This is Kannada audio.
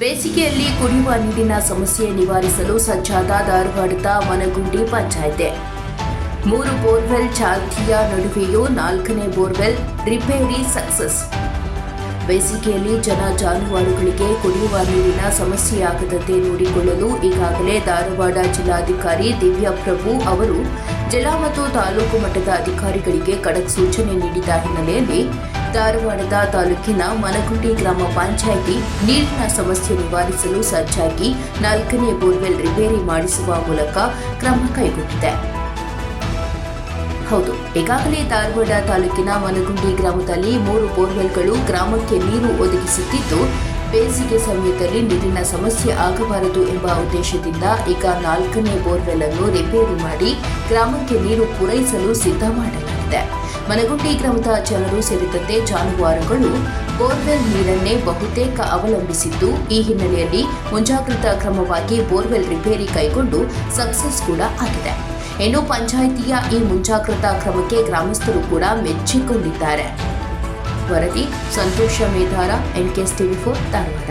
ಬೇಸಿಗೆಯಲ್ಲಿ ಕುಡಿಯುವ ನೀರಿನ ಸಮಸ್ಯೆ ನಿವಾರಿಸಲು ಸಜ್ಜಾದ ಧಾರವಾಡದ ಮನಗುಂಡಿ ಪಂಚಾಯಿತಿ. ಮೂರು ಬೋರ್ವೆಲ್ ಚಾಲ್ತಿಯ ನಡುವೆಯೂ ನಾಲ್ಕನೇ ಬೋರ್ವೆಲ್ ರಿಪೇರಿ ಸಕ್ಸಸ್. ಬೇಸಿಗೆಯಲ್ಲಿ ಜನ ಜಾನುವಾರುಗಳಿಗೆ ಕುಡಿಯುವ ನೀರಿನ ಸಮಸ್ಯೆಯಾಗದಂತೆ ನೋಡಿಕೊಳ್ಳಲು ಈಗಾಗಲೇ ಧಾರವಾಡ ಜಿಲ್ಲಾಧಿಕಾರಿ ದಿವ್ಯಾ ಪ್ರಭು ಅವರು, ಜಿಲ್ಲಾ ಮತ್ತು ತಾಲೂಕು ಮಟ್ಟದ ಅಧಿಕಾರಿಗಳಿಗೆ ಖಡಕ್ ಸೂಚನೆ ನೀಡಿದ ಹಿನ್ನೆಲೆಯಲ್ಲಿ ಧಾರವಾಡದ ತಾಲೂಕಿನ ಮನಗುಂಡಿ ಗ್ರಾಮ ಪಂಚಾಯಿತಿ ನೀರಿನ ಸಮಸ್ಯೆ ನಿವಾರಿಸಲು ಸಜ್ಜಾಗಿ ನಾಲ್ಕನೇ ಬೋರ್ವೆಲ್ ರಿಪೇರಿ ಮಾಡಿಸುವ ಮೂಲಕ ಕ್ರಮ ಕೈಗೊಂಡಿದೆ. ಹೌದು, ಈಗಾಗಲೇ ಧಾರವಾಡ ತಾಲೂಕಿನ ಮನಗುಂಡಿ ಗ್ರಾಮದಲ್ಲಿ ಮೂರು ಬೋರ್ವೆಲ್ಗಳು ಗ್ರಾಮಕ್ಕೆ ನೀರು ಒದಗಿಸುತ್ತಿದ್ದು, ಬೇಸಿಗೆ ಸಮಯದಲ್ಲಿ ನೀರಿನ ಸಮಸ್ಯೆ ಆಗಬಾರದು ಎಂಬ ಉದ್ದೇಶದಿಂದ ಈಗ ನಾಲ್ಕನೇ ಬೋರ್ವೆಲ್ ಅನ್ನು ರಿಪೇರಿ ಮಾಡಿ ಗ್ರಾಮಕ್ಕೆ ನೀರು ಪೂರೈಸಲು ಸಿದ್ಧ ಮಾಡಲಾಗಿದೆ ಮನಗುಂಡಿ ಗ್ರಾಮದ ಜನರು ಸೇರಿದಂತೆ ಜಾನುವಾರುಗಳು ಬೋರ್ವೆಲ್ ನೀರನ್ನೇ ಬಹುತೇಕ ಅವಲಂಬಿಸಿದ್ದು, ಈ ಹಿನ್ನೆಲೆಯಲ್ಲಿ ಮುಂಜಾಗ್ರತಾ ಕ್ರಮವಾಗಿ ಬೋರ್ವೆಲ್ ರಿಪೇರಿ ಕೈಗೊಂಡು ಸಕ್ಸಸ್ ಕೂಡ ಆಗಿದೆ. ಇನ್ನು ಪಂಚಾಯಿತಿಯ ಈ ಮುಂಜಾಗ್ರತಾ ಕ್ರಮಕ್ಕೆ ಗ್ರಾಮಸ್ಥರು ಕೂಡ ಮೆಚ್ಚಿಕೊಂಡಿದ್ದಾರೆ. ವರದಿ Santosh Medhara, NKS TV four Dharwad.